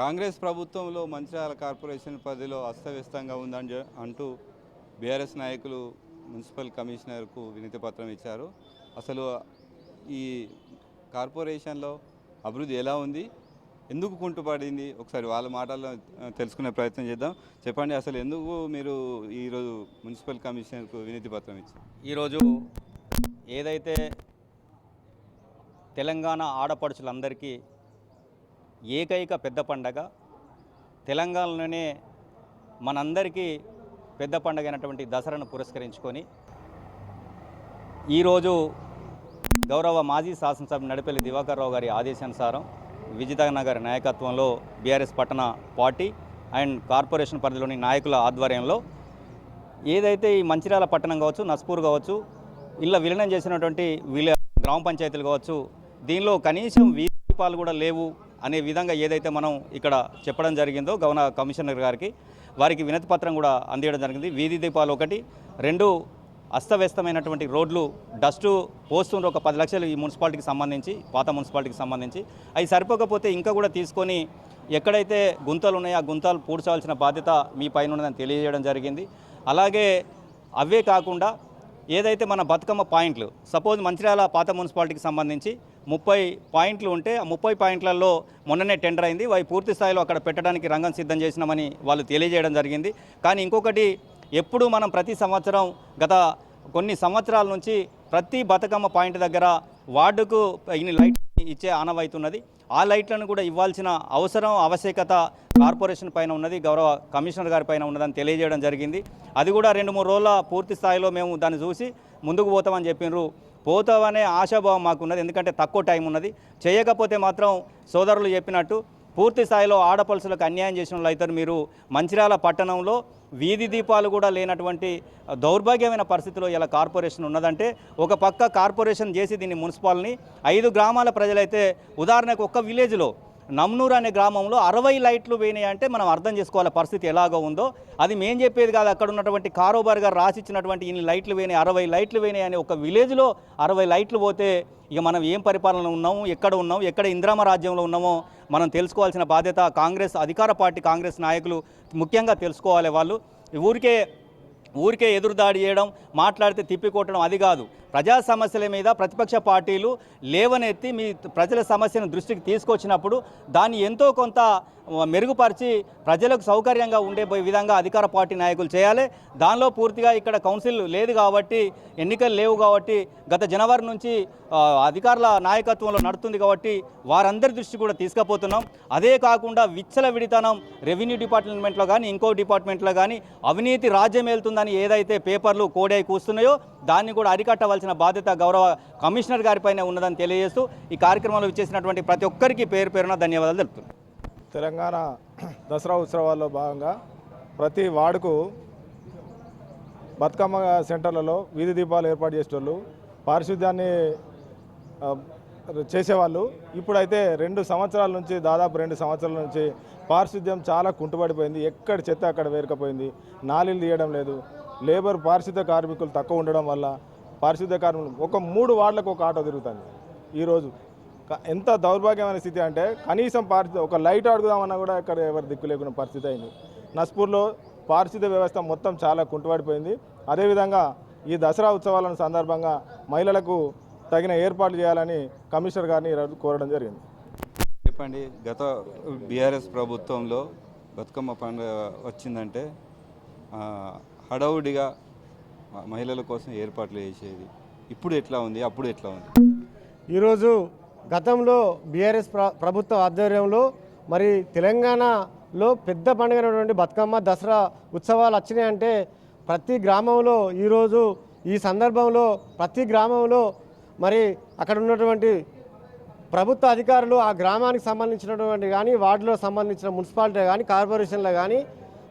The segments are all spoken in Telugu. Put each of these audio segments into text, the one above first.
కాంగ్రెస్ ప్రభుత్వంలో మంచిర్యాల కార్పొరేషన్ పరిధిలో అస్తవ్యస్తంగా ఉందని అంటూ బీఆర్ఎస్ నాయకులు మున్సిపల్ కమిషనర్కు వినతి పత్రం ఇచ్చారు. అసలు ఈ కార్పొరేషన్లో అభివృద్ధి ఎలా ఉంది? ఎందుకు కుంటుపడింది? ఒకసారి వాళ్ళ మాటల్లో తెలుసుకునే ప్రయత్నం చేద్దాం. చెప్పండి అసలు ఎందుకు మీరు ఈరోజు మున్సిపల్ కమిషనర్కు వినతి పత్రం ఇచ్చారు? ఈరోజు ఏదైతే తెలంగాణ ఆడపడుచులందరికీ ఏకైక పెద్ద పండగ. తెలంగాణలోనే మనందరికీ పెద్ద పండగ అయినటువంటి దసరాను పురస్కరించుకొని ఈరోజు గౌరవ మాజీ శాసనసభ నడిపల్లి దివాకర్ రావు గారి ఆదేశానుసారం విజితనగర్ నాయకత్వంలో బీఆర్ఎస్ పట్టణ పార్టీ అండ్ కార్పొరేషన్ పరిధిలోని నాయకుల ఆధ్వర్యంలో ఏదైతే ఈ మంచిర్యాల పట్టణం కావచ్చు నస్పూర్ కావచ్చు ఇలా విలీనం చేసినటువంటి విల గ్రామ పంచాయతీలు కావచ్చు దీనిలో కనీసం వీధి దీపాలు కూడా లేవు. అనే విధంగా ఏదైతే మనం ఇక్కడ చెప్పడం జరిగిందో గవర్న కమిషనర్ గారికి వారికి వినతి పత్రం కూడా అందియడం జరిగింది. వీధి దీపాలు ఒకటి రెండు అస్తవ్యస్తమైనటువంటి రోడ్లు డస్ట్ పోస్తుండ్రు ఒక పది లక్షలు ఈ మున్సిపాలిటీకి సంబంధించి పాత మున్సిపాలిటీకి సంబంధించి. అవి సరిపోకపోతే ఇంకా కూడా తీసుకొని ఎక్కడైతే గుంతలు ఉన్నాయో ఆ గుంతలు పూడ్చాల్సిన బాధ్యత మీ పైన ఉన్నదని తెలియజేయడం జరిగింది. అలాగే అవే కాకుండా ఏదైతే మన బతుకమ్మ పాయింట్లు సపోజ్ మంచిర్యాల పాత మున్సిపాలిటీకి సంబంధించి ముప్పై పాయింట్లు ఉంటే ఆ ముప్పై పాయింట్లలో మొన్ననే టెండర్ అయింది. అవి పూర్తి స్థాయిలో అక్కడ పెట్టడానికి రంగం సిద్ధం చేసినామని వాళ్ళు తెలియజేయడం జరిగింది. కానీ ఇంకొకటి ఎప్పుడు మనం ప్రతి సంవత్సరం గత కొన్ని సంవత్సరాల నుంచి ప్రతి బతుకమ్మ పాయింట్ దగ్గర వార్డుకు ఇన్ని లైట్ ఇచ్చే ఆనవైతున్నది ఆ లైట్లను కూడా ఇవ్వాల్సిన అవసరం ఆవశ్యకత కార్పొరేషన్ పైన ఉన్నది గౌరవ కమిషనర్ గారి పైన ఉన్నదని తెలియజేయడం జరిగింది. అది కూడా రెండు మూడు రోజుల పూర్తి స్థాయిలో మేము దాన్ని చూసి ముందుకు పోతామని చెప్పినారు పోతావనే ఆశాభావం మాకు ఉన్నది ఎందుకంటే తక్కువ టైం ఉన్నది. చేయకపోతే మాత్రం సోదరులు చెప్పినట్టు పూర్తి స్థాయిలో ఆడపడుచులకు అన్యాయం చేసిన వాళ్ళు మీరు మంచిర్యాల పట్టణంలో వీధి దీపాలు కూడా లేనటువంటి దౌర్భాగ్యమైన పరిస్థితిలో ఇలా కార్పొరేషన్ ఉన్నదంటే ఒక పక్క కార్పొరేషన్ చేసి దీన్ని మున్సిపాల్ని ఐదు గ్రామాల ప్రజలైతే ఉదాహరణకు ఒక్క విలేజ్లో నమ్నూరు అనే గ్రామంలో అరవై లైట్లు పోయినాయి అంటే మనం అర్థం చేసుకోవాలి పరిస్థితి ఎలాగో ఉందో. అది మేం చెప్పేది కాదు అక్కడ ఉన్నటువంటి కారోబార్ గారు రాసిచ్చినటువంటి ఇన్ని లైట్లు పోయినాయి అరవై లైట్లు పోయినాయి అని ఒక విలేజ్లో అరవై లైట్లు పోతే ఇక మనం ఏం పరిపాలన ఉన్నాము ఎక్కడ ఉన్నాము ఎక్కడ ఇంద్రామ రాజ్యంలో ఉన్నామో మనం తెలుసుకోవాల్సిన బాధ్యత కాంగ్రెస్ అధికార పార్టీ కాంగ్రెస్ నాయకులు ముఖ్యంగా తెలుసుకోవాలి వాళ్ళు. ఊరికే ఊరికే ఎదురుదాడి చేయడం మాట్లాడితే తిప్పికొట్టడం అది కాదు. ప్రజా సమస్యల మీద ప్రతిపక్ష పార్టీలు లేవనెత్తి మీ ప్రజల సమస్యను దృష్టికి తీసుకొచ్చినప్పుడు దాన్ని ఎంతో కొంత మెరుగుపరిచి ప్రజలకు సౌకర్యంగా ఉండే విధంగా అధికార పార్టీ నాయకులు చేయాలి. దానిలో పూర్తిగా ఇక్కడ కౌన్సిల్ లేదు కాబట్టి ఎన్నికలు లేవు కాబట్టి గత జనవరి నుంచి అధికారుల నాయకత్వంలో నడుతుంది కాబట్టి వారందరి దృష్టి కూడా తీసుకుపోతున్నాం. అదే కాకుండా విచ్చల విడితనం రెవెన్యూ డిపార్ట్మెంట్లో కానీ ఇంకో డిపార్ట్మెంట్లో కానీ అవినీతి రాజ్యం వెళ్తుందని ఏదైతే పేపర్లు కోడై కూస్తున్నాయో దాన్ని కూడా అరికట్టవలసిన బాధ్యత గౌరవ కమిషనర్ గారిపైనే ఉన్నదని తెలియజేస్తూ ఈ కార్యక్రమంలో ఇచ్చేసినటువంటి ప్రతి ఒక్కరికి పేరు పేరున ధన్యవాదాలు తెలుపుతున్నాను తెలంగాణ దసరా ఉత్సవాల్లో భాగంగా ప్రతి వార్డుకు బతుకమ్మ సెంటర్లలో వీధి దీపాలు ఏర్పాటు చేసేటోళ్ళు పారిశుద్ధ్యాన్ని చేసేవాళ్ళు. ఇప్పుడైతే రెండు సంవత్సరాల నుంచి దాదాపు రెండు సంవత్సరాల నుంచి పారిశుద్ధ్యం చాలా కుంటుపడిపోయింది ఎక్కడ చెత్త అక్కడ వేరకపోయింది. నాలీలు తీయడం లేదు. లేబర్ పారిశుద్ధ్య కార్మికులు తక్కువ ఉండడం వల్ల పారిశుద్ధ్య కార్మికులు ఒక మూడు వార్డులకు ఒక ఆటో తిరుగుతుంది. ఈరోజు ఎంత దౌర్భాగ్యమైన స్థితి అంటే కనీసం పారిశుద్ధ్య ఒక లైట్ అడుగుదామన్నా కూడా ఇక్కడ ఎవరు దిక్కు లేకున్న పరిస్థితి అయింది. నస్పూర్లో పారిశుద్ధ్య వ్యవస్థ మొత్తం చాలా కుంటుపడిపోయింది అదేవిధంగా ఈ దసరా ఉత్సవాలను సందర్భంగా మహిళలకు తగిన ఏర్పాట్లు చేయాలని కమిషనర్ గారిని ఈరోజు కోరడం జరిగింది. చెప్పండి గత బీఆర్ఎస్ ప్రభుత్వంలో బతుకమ్మ పండుగ వచ్చిందంటే హడావుడిగా మహిళల కోసం ఏర్పాట్లు చేసేది. ఇప్పుడు ఎట్లా ఉంది? అప్పుడు ఎట్లా ఉంది? ఈరోజు గతంలో బీఆర్ఎస్ ప్ర ప్రభుత్వ ఆధ్వర్యంలో మరి తెలంగాణలో పెద్ద పండుగైనటువంటి బతుకమ్మ దసరా ఉత్సవాలు వచ్చినాయంటే ప్రతి గ్రామంలో ఈరోజు ఈ సందర్భంలో ప్రతి గ్రామంలో మరి అక్కడ ఉన్నటువంటి ప్రభుత్వ అధికారులు ఆ గ్రామానికి సంబంధించినటువంటి కానీ వార్డులో సంబంధించిన మున్సిపాలిటీ కానీ కార్పొరేషన్లో కానీ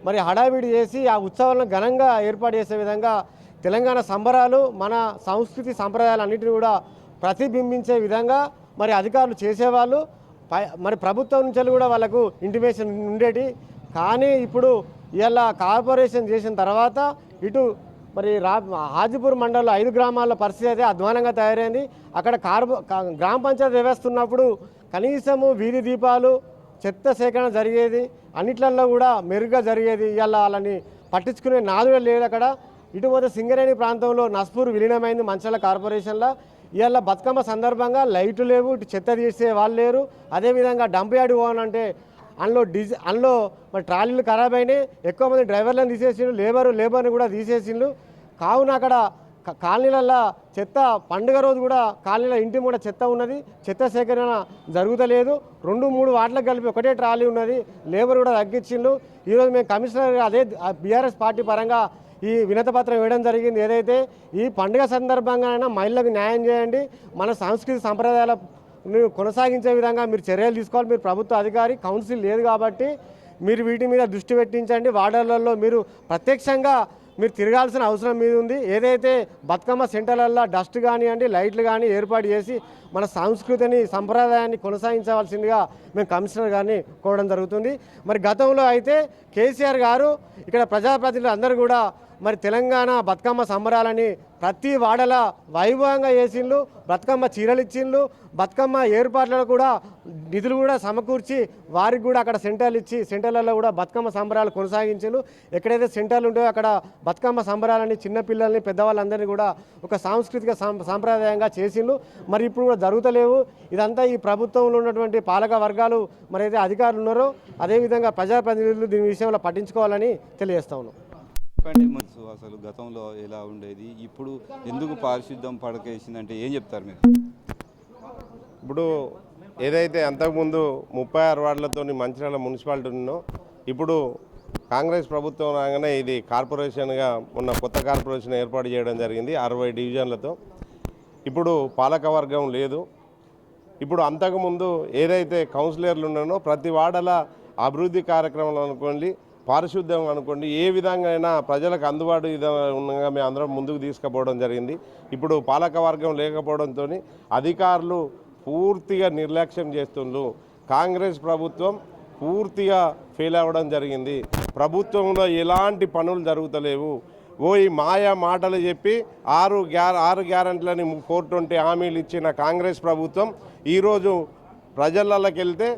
మరి హడావిడి చేసి ఆ ఉత్సవాలను ఘనంగా ఏర్పాటు చేసే విధంగా తెలంగాణ సంబరాలు మన సంస్కృతి సంప్రదాయాలు అన్నింటినీ కూడా ప్రతిబింబించే విధంగా మరి అధికారులు చేసేవాళ్ళు. పై మరి ప్రభుత్వం నుంచి కూడా వాళ్ళకు ఇంటిమేషన్ ఉండేటి. కానీ ఇప్పుడు ఇలా కార్పొరేషన్ చేసిన తర్వాత ఇటు మరి రా హాజీపూర్ మండలంలో ఐదు గ్రామాల పరిస్థితి అయితే అధ్వానంగా తయారైంది. అక్కడ కార్బో గ్రామ పంచాయతీ వ్యవస్థ ఉన్నప్పుడు కనీసము వీధి దీపాలు చెత్త సేకరణ జరిగేది. అన్నిట్లలో కూడా మెరుగ్గా జరిగేది ఇవాళ వాళ్ళని పట్టించుకునే నాదుడే లేదు అక్కడ. ఇటు సింగరేణి ప్రాంతంలో నస్పూర్ విలీనమైంది మంచాల కార్పొరేషన్లో. ఇవాళ బతుకమ్మ సందర్భంగా లైట్లు లేవు ఇటు చెత్త తీసే వాళ్ళు లేరు. అదేవిధంగా డంప్ యార్డ్ పోవాలంటే అందులో డిజి అందులో మరి ట్రాలీలు ఖరాబ్ అయినాయి. ఎక్కువ మంది డ్రైవర్లను తీసేసిండు లేబర్ లేబర్ని కూడా తీసేసిండ్రు. కావున అక్కడ కాలనీలల్లో చెత్త పండుగ రోజు కూడా కాలనీల ఇంటి కూడా చెత్త ఉన్నది. చెత్త సేకరణ జరుగుతలేదు. రెండు మూడు వాటిలకు కలిపి ఒకటే ట్రాలీ ఉన్నది. లేబర్ కూడా తగ్గించిండు ఈరోజు మేము కమిషనర్ అదే బీఆర్ఎస్ పార్టీ పరంగా ఈ వినత పత్రం ఇవ్వడం జరిగింది. ఏదైతే ఈ పండుగ సందర్భంగానైనా మహిళలకు న్యాయం చేయండి. మన సంస్కృతి సంప్రదాయాల కొనసాగించే విధంగా మీరు చర్యలు తీసుకోవాలి. మీరు ప్రభుత్వ అధికారి కౌన్సిల్ లేదు కాబట్టి మీరు వీటి మీద దృష్టి పెట్టించండి. వార్డర్లలో మీరు ప్రత్యక్షంగా మీరు తిరగాల్సిన అవసరం మీద ఉంది. ఏదైతే బతుకమ్మ సెంటర్లలో డస్ట్ కానివ్వండి లైట్లు కానీ ఏర్పాటు చేసి మన సంస్కృతిని సంప్రదాయాన్ని కొనసాగించవలసిందిగా మేము కమిషనర్ గారిని కోరడం జరుగుతుంది. మరి గతంలో అయితే కేసీఆర్ గారు ఇక్కడ ప్రజాప్రతినిధులు అందరూ కూడా మరి తెలంగాణ బతుకమ్మ సంబరాలని ప్రతి వాడల వైభవంగా చేసిండ్రు బతుకమ్మ చీరలు ఇచ్చిండ్లు బతుకమ్మ ఏర్పాట్లలో కూడా నిధులు కూడా సమకూర్చి వారికి కూడా అక్కడ సెంటర్లు ఇచ్చి సెంటర్లలో కూడా బతుకమ్మ సంబరాలు కొనసాగించిండ్రు. ఎక్కడైతే సెంటర్లు ఉంటాయో అక్కడ బతుకమ్మ సంబరాలని చిన్నపిల్లల్ని పెద్దవాళ్ళందరినీ కూడా ఒక సాంస్కృతిక సాంప్రదాయంగా చేసిండ్రు. మరి ఇప్పుడు కూడా జరుగుతలేవు. ఇదంతా ఈ ప్రభుత్వంలో ఉన్నటువంటి పాలక వర్గాలు మరి అయితే అధికారులు ఉన్నారో అదేవిధంగా ప్రజాప్రతినిధులు దీని విషయంలో పట్టించుకోవాలని తెలియజేస్తా ఉన్నాం. చెప్పండి అసలు గతంలో ఎలా ఉండేది? ఇప్పుడు ఎందుకు పారిశుద్ధ్యం పడకేసిందంటే ఏం చెప్తారు మీరు? ఇప్పుడు ఏదైతే అంతకుముందు ముప్పై ఆరు వార్డులతో మంచిర్యాల మున్సిపాలిటీ ఉన్నో ఇప్పుడు కాంగ్రెస్ ప్రభుత్వం రాగానే ఇది కార్పొరేషన్గా ఉన్న కొత్త కార్పొరేషన్ ఏర్పాటు చేయడం జరిగింది అరవై డివిజన్లతో. ఇప్పుడు పాలకవర్గం లేదు. ఇప్పుడు అంతకుముందు ఏదైతే కౌన్సిలర్లు ఉన్నానో ప్రతి వాడల అభివృద్ధి కార్యక్రమాలు అనుకోండి పారిశుద్ధ్యం అనుకోండి ఏ విధంగా అయినా ప్రజలకు అందుబాటు విధంగా మేము అందరం ముందుకు తీసుకుపోవడం జరిగింది. ఇప్పుడు పాలకవర్గం లేకపోవడంతో అధికారులు పూర్తిగా నిర్లక్ష్యం చేస్తుండ్రు. కాంగ్రెస్ ప్రభుత్వం పూర్తిగా ఫెయిల్ అవ్వడం జరిగింది. ప్రభుత్వంలో ఎలాంటి పనులు జరుగుతలేవు. ఓ ఈ మాయా మాటలు చెప్పి ఆరు గ్యార ఆరు గ్యారంటీలని ఫోర్ ట్వంటీ హామీలు ఇచ్చిన కాంగ్రెస్ ప్రభుత్వం ఈరోజు ప్రజలకి వెళ్తే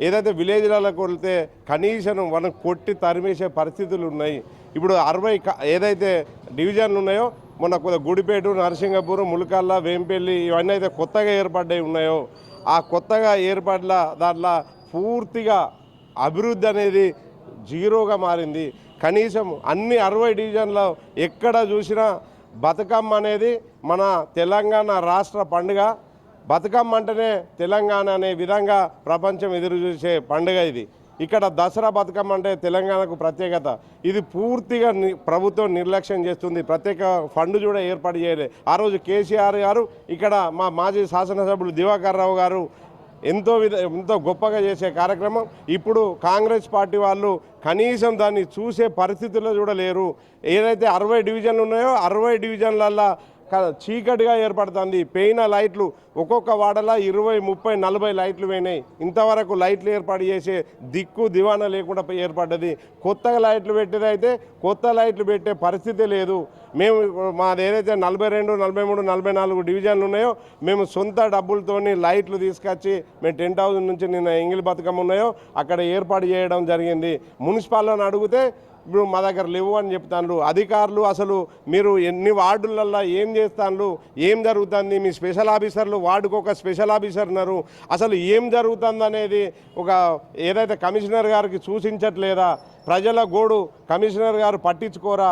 ఏదైతే విలేజ్లకు వెళ్తే కనీసం మనం కొట్టి తరిమేసే పరిస్థితులు ఉన్నాయి. ఇప్పుడు అరవై క- ఏదైతే డివిజన్లు ఉన్నాయో మొన్న గుడిపేట నరసింగపూర్ ములకల్ల వేంపల్లి ఇవన్నీ అయితే కొత్తగా ఏర్పడ్డాయి ఉన్నాయో ఆ కొత్తగా ఏర్పడ్ల దాంట్లో పూర్తిగా అభివృద్ధి అనేది జీరోగా మారింది. కనీసం అన్ని అరవై డివిజన్లో ఎక్కడ చూసినా బతుకమ్మ అనేది మన తెలంగాణ రాష్ట్ర పండుగ. బతుకమ్మ అంటేనే తెలంగాణ అనే విధంగా ప్రపంచం ఎదురు చూసే పండుగ ఇది. ఇక్కడ దసరా బతుకమ్మ అంటే తెలంగాణకు ప్రత్యేకత. ఇది పూర్తిగా ప్రభుత్వం నిర్లక్ష్యం చేస్తుంది. ప్రత్యేక ఫండ్ కూడా ఏర్పాటు చేయలేదు ఆ రోజు కేసీఆర్ గారు ఇక్కడ మా మాజీ శాసనసభ్యులు దివాకర్ రావు గారు ఎంతో విధ ఎంతో గొప్పగా చేసే కార్యక్రమం. ఇప్పుడు కాంగ్రెస్ పార్టీ వాళ్ళు కనీసం దాన్ని చూసే పరిస్థితుల్లో చూడలేరు ఏదైతే అరవై డివిజన్లు ఉన్నాయో అరవై డివిజన్లల్లో చీకటిగా ఏర్పడుతుంది. పెయిన లైట్లు ఒక్కొక్క వాడలా ఇరవై ముప్పై నలభై లైట్లు పోయినాయి. ఇంతవరకు లైట్లు ఏర్పాటు చేసే దిక్కు దివాన లేకుండా ఏర్పడ్డది. కొత్తగా లైట్లు పెట్టేదైతే అయితే కొత్త లైట్లు పెట్టే పరిస్థితి లేదు. మేము మాది ఏదైతే నలభై రెండు నలభై మూడు నలభై నాలుగు డివిజన్లు ఉన్నాయో మేము సొంత డబ్బులతోని లైట్లు తీసుకొచ్చి మేము టెంట్ హౌస్ నుంచి నిన్న ఎంగిలి బతుకమ్మ ఉన్నాయో అక్కడ ఏర్పాటు చేయడం జరిగింది. మున్సిపాల్ని అడిగితే ఇప్పుడు మా దగ్గర లేవు అని చెప్తాను అధికారులు అసలు మీరు ఎన్ని వార్డులల్లో ఏం చేస్తాను ఏం జరుగుతుంది? మీ స్పెషల్ ఆఫీసర్లు వార్డుకు ఒక స్పెషల్ ఆఫీసర్ ఉన్నారు. అసలు ఏం జరుగుతుంది అనేది ఒక ఏదైతే కమిషనర్ గారికి సూచించట్లేదా? ప్రజల గోడు కమిషనర్ గారు పట్టించుకోరా?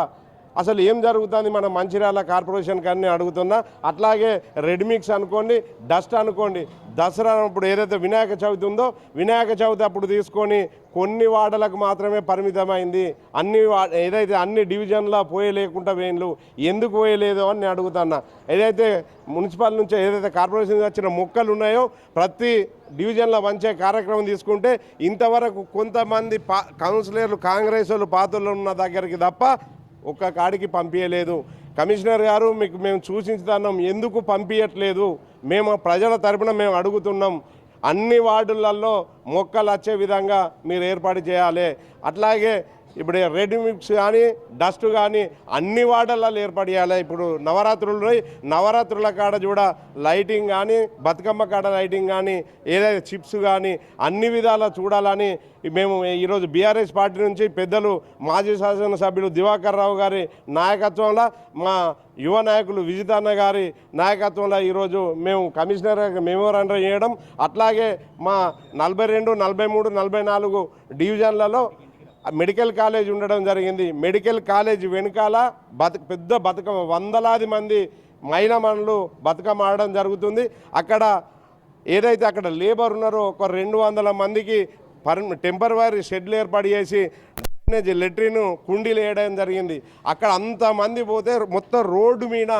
అసలు ఏం జరుగుతుంది? మన మంచిర్యాల కార్పొరేషన్ కానీ అడుగుతున్నా. అట్లాగే రెడ్మిక్స్ అనుకోండి డస్ట్ అనుకోండి. దసరా అప్పుడు ఏదైతే వినాయక చవితి ఉందో వినాయక చవితి అప్పుడు తీసుకొని కొన్ని వాడలకు మాత్రమే పరిమితమైంది. అన్ని వా- ఏదైతే అన్ని డివిజన్లో పోయలేకుండా వేయలు ఎందుకు పోయలేదు అని నేను అడుగుతున్నా. ఏదైతే మున్సిపల్ నుంచి ఏదైతే కార్పొరేషన్ వచ్చిన మొక్కలు ఉన్నాయో ప్రతి డివిజన్లో మంచి కార్యక్రమం తీసుకుంటే ఇంతవరకు కొంతమంది పా కౌన్సిలర్లు కాంగ్రెస్ వాళ్ళు పాత్రలు ఉన్న దగ్గరికి తప్ప ఒక్క కాడికి పంపించలేదు కమిషనర్ గారు మీకు మేము సూచించుతున్నాం ఎందుకు పంపించట్లేదు మేము ప్రజల తరపున మేము అడుగుతున్నాం. అన్ని వార్డులలో మొక్కలు వచ్చే విధంగా మీరు ఏర్పాటు చేయాలి. అట్లాగే ఇప్పుడు రెడ్ మిక్స్ కానీ డస్ట్ కానీ అన్ని వాటర్లలో ఏర్పాటు చేయాలి. ఇప్పుడు నవరాత్రులు నవరాత్రుల కాడ చూడ లైటింగ్ కానీ బతుకమ్మ కాడ లైటింగ్ కానీ ఏదైతే చిప్స్ కానీ అన్ని విధాలా చూడాలని మేము ఈరోజు బీఆర్ఎస్ పార్టీ నుంచి పెద్దలు మాజీ శాసనసభ్యులు దివాకర్ రావు గారి నాయకత్వంలో మా యువ నాయకులు విజితన్న గారి నాయకత్వంలో ఈరోజు మేము కమిషనర్ మెమోరాండం చేయడం. అట్లాగే మా నలభై రెండు నలభై మూడు నలభై నాలుగు డివిజన్లలో మెడికల్ కాలేజ్ ఉండడం జరిగింది. మెడికల్ కాలేజ్ వెనకాల బతుక పెద్ద బతుకమ్మ వందలాది మంది మైనమనులు బతుకమ్మ ఆడడం జరుగుతుంది. అక్కడ ఏదైతే అక్కడ లేబర్ ఉన్నారో ఒక రెండు వందల మందికి పర్ టెంపరవరీ షెడ్లు ఏర్పాటు చేసి డ్రైనేజ్ లెట్రిన్ కుండీలు వేయడం జరిగింది. అక్కడ అంతమంది పోతే మొత్తం రోడ్డు మీద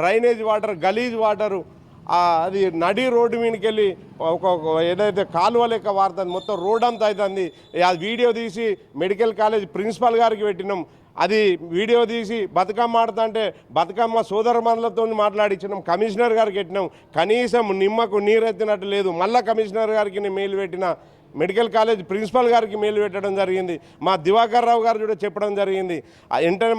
డ్రైనేజ్ వాటర్ గలీజ్ వాటరు అది నడి రోడ్డు మీదకి వెళ్ళి ఒక ఏదైతే కాలువ లెక్క వారుతుంది మొత్తం రోడ్ అంతా అవుతుంది ఆ వీడియో తీసి మెడికల్ కాలేజ్ ప్రిన్సిపల్ గారికి పెట్టినాం. అది వీడియో తీసి బతుకమ్మ ఆడుతుంటే బతుకమ్మ సోదరమణులతో మాట్లాడించినాం కమిషనర్ గారికి పెట్టినాం. కనీసం నిమ్మకు నీరెత్తినట్టు లేదు. మళ్ళా కమిషనర్ గారికి నేను మెయిల్ పెట్టిన. మెడికల్ కాలేజ్ ప్రిన్సిపల్ గారికి మెయిల్ పెట్టడం జరిగింది. మా దివాకర్ రావు గారు కూడా చెప్పడం జరిగింది. ఆ వెంటనే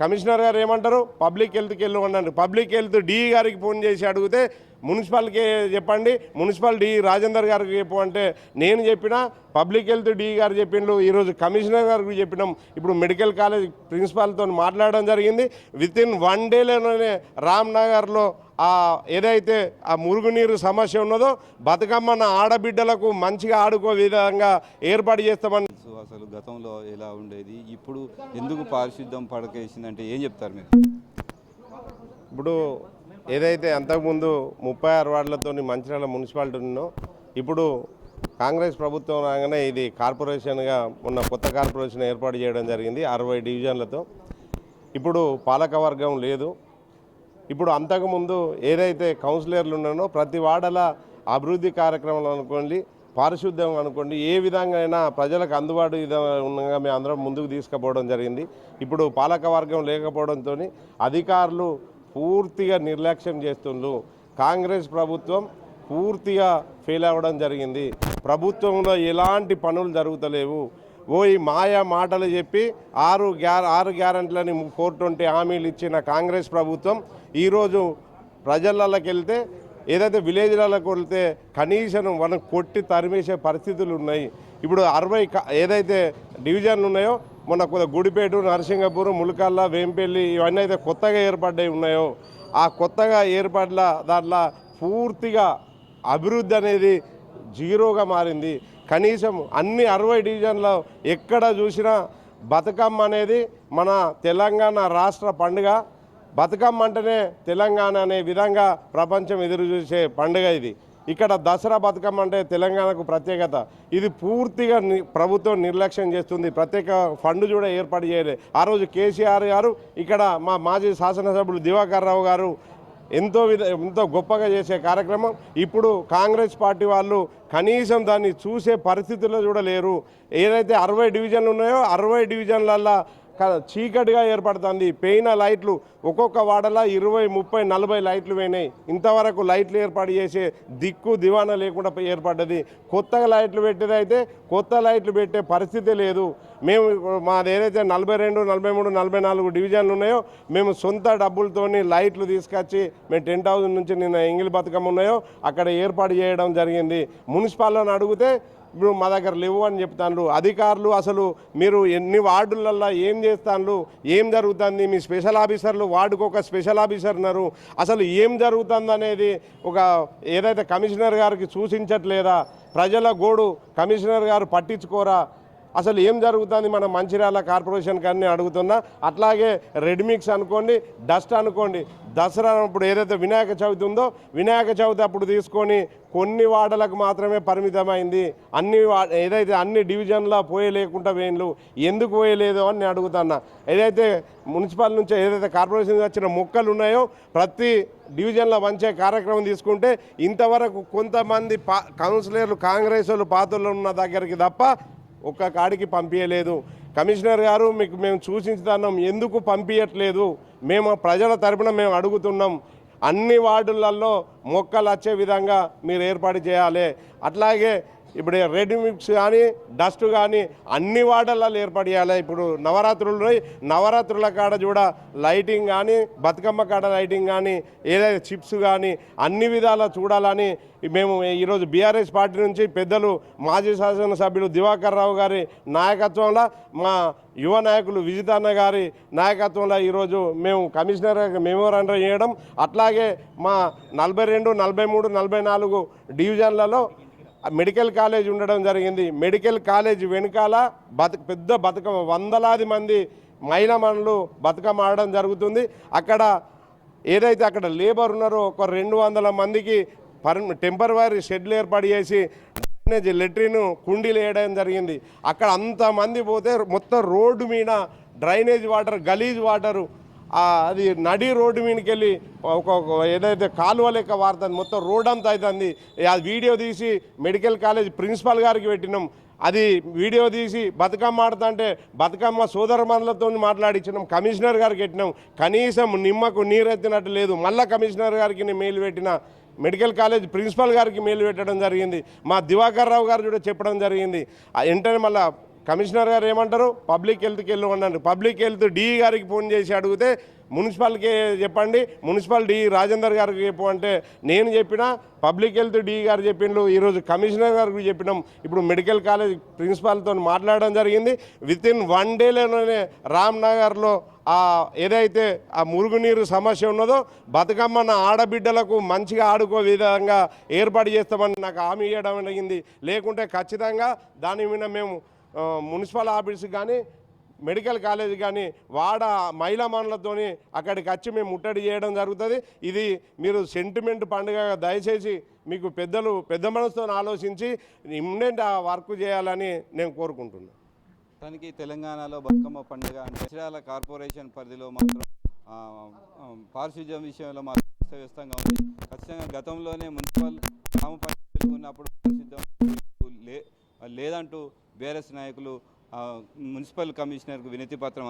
కమిషనర్ గారు ఏమంటారు? పబ్లిక్ హెల్త్కి వెళ్ళి అన్నారు పబ్లిక్ హెల్త్ డిఈ గారికి ఫోన్ చేసి అడిగితే మున్సిపల్కి చెప్పండి. మున్సిపల్ డి రాజేందర్ గారికి చెప్పు అంటే నేను చెప్పిన పబ్లిక్ హెల్త్ డిఈ గారు చెప్పిండ్రు ఈరోజు కమిషనర్ గారికి చెప్పినాం. ఇప్పుడు మెడికల్ కాలేజ్ ప్రిన్సిపాల్తో మాట్లాడడం జరిగింది. విత్ ఇన్ వన్ డేలోనే రామ్ నగర్లో ఆ ఏదైతే ఆ మురుగునీరు సమస్య ఉన్నదో బతుకమ్మన్న ఆడబిడ్డలకు మంచిగా ఆడుకో విధంగా ఏర్పాటు చేస్తామని అసలు గతంలో ఎలా ఉండేది? ఇప్పుడు ఎందుకు పారిశుద్ధ్యం పడకేసిందంటే ఏం చెప్తారు మీరు? ఇప్పుడు ఏదైతే అంతకుముందు ముప్పై ఆరు వార్డులతో మంచిర్యాల మున్సిపాలిటీ ఉన్నో ఇప్పుడు కాంగ్రెస్ ప్రభుత్వం రాగానే ఇది కార్పొరేషన్గా ఉన్న కొత్త కార్పొరేషన్ ఏర్పాటు చేయడం జరిగింది అరవై డివిజన్లతో. ఇప్పుడు పాలకవర్గం లేదు. ఇప్పుడు అంతకుముందు ఏదైతే కౌన్సిలర్లు ఉన్నానో ప్రతి వాడల అభివృద్ధి కార్యక్రమాలు అనుకోండి పారిశుద్ధ్యం అనుకోండి ఏ విధంగా అయినా ప్రజలకు అందుబాటు విధంగా మేము అందరం ముందుకు తీసుకుపోవడం జరిగింది. ఇప్పుడు పాలకవర్గం లేకపోవడంతో అధికారులు పూర్తిగా నిర్లక్ష్యం చేస్తుండ్రు. కాంగ్రెస్ ప్రభుత్వం పూర్తిగా ఫెయిల్ అవ్వడం జరిగింది. ప్రభుత్వంలో ఎలాంటి పనులు జరుగుతలేవు. ఓ ఈ మాయా మాటలు చెప్పి ఆరు గ్యార ఆరు గ్యారంటీలని ఫోర్ ట్వంటీ హామీలు ఇచ్చిన కాంగ్రెస్ ప్రభుత్వం ఈరోజు ప్రజలకి వెళ్తే ఏదైతే విలేజ్లకు వెళ్తే కనీసం మనం కొట్టి తరిమేసే పరిస్థితులు ఉన్నాయి. ఇప్పుడు అరవై క- ఏదైతే డివిజన్లు ఉన్నాయో మొన్న కొద్ది గుడిపేట నరసింగపూర్ ములకల్లా వేంపల్లి ఇవన్నీ అయితే కొత్తగా ఏర్పడ్డాయి ఉన్నాయో ఆ కొత్తగా ఏర్పడ్ల దాంట్లో పూర్తిగా అభివృద్ధి అనేది జీరోగా మారింది. కనీసం అన్ని అరవై డివిజన్లో ఎక్కడ చూసినా బతుకమ్మ అనేది మన తెలంగాణ రాష్ట్ర పండుగ. బతుకమ్మ అంటేనే తెలంగాణ అనే విధంగా ప్రపంచం ఎదురు చూసే పండుగ ఇది. ఇక్కడ దసరా బతుకమ్మ అంటే తెలంగాణకు ప్రత్యేకత. ఇది పూర్తిగా ని- ప్రభుత్వం నిర్లక్ష్యం చేస్తుంది. ప్రత్యేక ఫండ్ కూడా ఏర్పాటు చేయలేదు ఆ రోజు కేసీఆర్ గారు ఇక్కడ మా మాజీ శాసనసభ్యులు దివాకర్ రావు గారు ఎంతో విధ ఎంతో గొప్పగా చేసే కార్యక్రమం. ఇప్పుడు కాంగ్రెస్ పార్టీ వాళ్ళు కనీసం దాన్ని చూసే పరిస్థితుల్లో చూడలేరు ఏదైతే అరవై డివిజన్లు ఉన్నాయో అరవై డివిజన్లల్లో చీకటిగా ఏర్పడుతుంది. పెయిన లైట్లు ఒక్కొక్క వాడలా ఇరవై ముప్పై నలభై లైట్లు పోయినాయి. ఇంతవరకు లైట్లు ఏర్పాటు చేసే దిక్కు దివాణా లేకుండా ఏర్పడ్డది. కొత్తగా లైట్లు పెట్టేదైతే కొత్త లైట్లు పెట్టే పరిస్థితి లేదు. మేము మాది ఏదైతే నలభై రెండు నలభై మూడు నలభై నాలుగు డివిజన్లు ఉన్నాయో మేము సొంత డబ్బులతోని లైట్లు తీసుకొచ్చి మేము టెంట్ హౌస్ నుంచి నిన్న ఎంగిలి బతుకమ్మ ఉన్నాయో అక్కడ ఏర్పాటు చేయడం జరిగింది. మున్సిపాలను అడిగితే ఇప్పుడు మా దగ్గర లేవు అని చెప్తాను అధికారులు అసలు మీరు ఎన్ని వార్డులల్లో ఏం చేస్తాను ఏం జరుగుతుంది? మీ స్పెషల్ ఆఫీసర్లు వార్డుకు ఒక స్పెషల్ ఆఫీసర్ ఉన్నారు. అసలు ఏం జరుగుతుంది అనేది ఒక ఏదైతే కమిషనర్ గారికి సూచించట్లేదా? ప్రజల గోడు కమిషనర్ గారు పట్టించుకోరా? అసలు ఏం జరుగుతుంది? మన మంచిర్యాల కార్పొరేషన్ కానీ అడుగుతున్నా. అట్లాగే రెడ్మిక్స్ అనుకోండి డస్ట్ అనుకోండి దసరా అప్పుడు ఏదైతే వినాయక చవితి ఉందో వినాయక చవితి అప్పుడు తీసుకొని కొన్ని వార్డులకు మాత్రమే పరిమితమైంది. అన్ని వా- ఏదైతే అన్ని డివిజన్లో పోయలేకుండా వేయలు ఎందుకు పోయలేదు అని నేను అడుగుతున్నా. ఏదైతే మున్సిపల్ నుంచి ఏదైతే కార్పొరేషన్ వచ్చిన మొక్కలు ఉన్నాయో ప్రతి డివిజన్లో మంచి కార్యక్రమం తీసుకుంటే ఇంతవరకు కొంతమంది పా కౌన్సిలర్లు కాంగ్రెస్ వాళ్ళు పాత్రలు ఉన్న దగ్గరికి తప్ప ఒక్క కాడికి పంపించలేదు కమిషనర్ గారు మీకు మేము సూచించుతున్నాం ఎందుకు పంపించట్లేదు మేము ప్రజల తరపున మేము అడుగుతున్నాం. అన్ని వార్డులలో మొక్కలు వచ్చే విధంగా మీరు ఏర్పాటు చేయాలి. అట్లాగే ఇప్పుడు రెడ్ మిక్స్ కానీ డస్ట్ కానీ అన్ని వాటర్లలో ఏర్పాటు చేయాలి. ఇప్పుడు నవరాత్రులు నవరాత్రుల కాడ చూడ లైటింగ్ కానీ బతుకమ్మ కాడ లైటింగ్ కానీ ఏదైతే చిప్స్ కానీ అన్ని విధాలా చూడాలని మేము ఈరోజు బీఆర్ఎస్ పార్టీ నుంచి పెద్దలు మాజీ శాసనసభ్యులు దివాకర్ రావు గారి నాయకత్వంలో మా యువ నాయకులు విజితాన్న గారి నాయకత్వంలో ఈరోజు మేము కమిషనర్ మెమోరాండం చేయడం అట్లాగే మా నలభై రెండు నలభై మూడు నలభై నాలుగు డివిజన్లలో మెడికల్ కాలేజ్ ఉండడం జరిగింది. మెడికల్ కాలేజ్ వెనకాల బతక పెద్ద బతుకమ్మ వందలాది మంది మహిళా మనులు బతుకమ్మ ఆడడం జరుగుతుంది. అక్కడ ఏదైతే అక్కడ లేబర్ ఉన్నారో ఒక రెండు వందల మందికి పర్ టెంపరవరీ షెడ్లు ఏర్పాటు చేసి డ్రైనేజ్ లెట్రిన్ కుండీలు వేయడం జరిగింది. అక్కడ అంతమంది పోతే మొత్తం రోడ్డు మీద డ్రైనేజ్ వాటర్ గలీజ్ వాటరు అది నడి రోడ్డు మీదకి వెళ్ళి ఒక ఏదైతే కాలువ లెక్క వారుతుంది మొత్తం రోడ్ అంతా అవుతుంది అది వీడియో తీసి మెడికల్ కాలేజ్ ప్రిన్సిపాల్ గారికి పెట్టినాం. అది వీడియో తీసి బతుకమ్మ ఆడుతుంటే బతుకమ్మ సోదరమణులతో మాట్లాడించినాం కమిషనర్ గారికి పెట్టినాం. కనీసం నిమ్మకు నీరెత్తినట్టు లేదు. మళ్ళీ కమిషనర్ గారికి నేను మెయిల్ పెట్టిన. మెడికల్ కాలేజ్ ప్రిన్సిపల్ గారికి మెయిల్ పెట్టడం జరిగింది. మా దివాకర్ రావు గారు కూడా చెప్పడం జరిగింది. ఆ వెంటనే మళ్ళీ కమిషనర్ గారు ఏమంటారు? పబ్లిక్ హెల్త్కి వెళ్ళి అన్నారు. పబ్లిక్ హెల్త్ డిఈ గారికి ఫోన్ చేసి అడిగితే మున్సిపల్కి చెప్పండి. మున్సిపల్ డిఈ రాజేందర్ గారికి చెప్పు అంటే నేను చెప్పిన పబ్లిక్ హెల్త్ డిఈ గారు చెప్పిండ్రు. ఈరోజు కమిషనర్ గారికి చెప్పినాం. ఇప్పుడు మెడికల్ కాలేజ్ ప్రిన్సిపాల్తో మాట్లాడడం జరిగింది. విత్ ఇన్ వన్ డేలోనే రామ్నగర్లో ఆ ఏదైతే ఆ మురుగునీరు సమస్య ఉన్నదో బతుకమ్మన్న ఆడబిడ్డలకు మంచిగా ఆడుకో విధంగా ఏర్పాటు చేస్తామని నాకు హామీ ఇవ్వడం జరిగింది. లేకుంటే ఖచ్చితంగా దాని మీద మేము మున్సిపల్ ఆఫీస్కి కానీ మెడికల్ కాలేజ్ కానీ వాడ మహిళా మనులతోని అక్కడికి వచ్చి మేము ముట్టడి చేయడం జరుగుతుంది. ఇది మీరు సెంటిమెంట్ పండుగ దయచేసి మీకు పెద్దలు పెద్ద మనసుతో ఆలోచించి ఇమ్మీడియట్ ఆ వర్క్ చేయాలని నేను కోరుకుంటున్నాను తనకి తెలంగాణలో బతుకమ్మ పండుగ అంటే కార్పొరేషన్ పరిధిలో మాత్రం పారిశుద్ధ్యం పారిశుధ్యం విషయంలో మాత్రం అస్తవ్యస్తంగా ఉంది. ఖచ్చితంగా గతంలోనే మున్సిపల్ గ్రామ పంచాయతీలు ఉన్నప్పుడు పారిశుధ్యం లే లేదంటూ బీఆర్ఎస్ నాయకులు మున్సిపల్ కమిషనర్కు వినతి పత్రం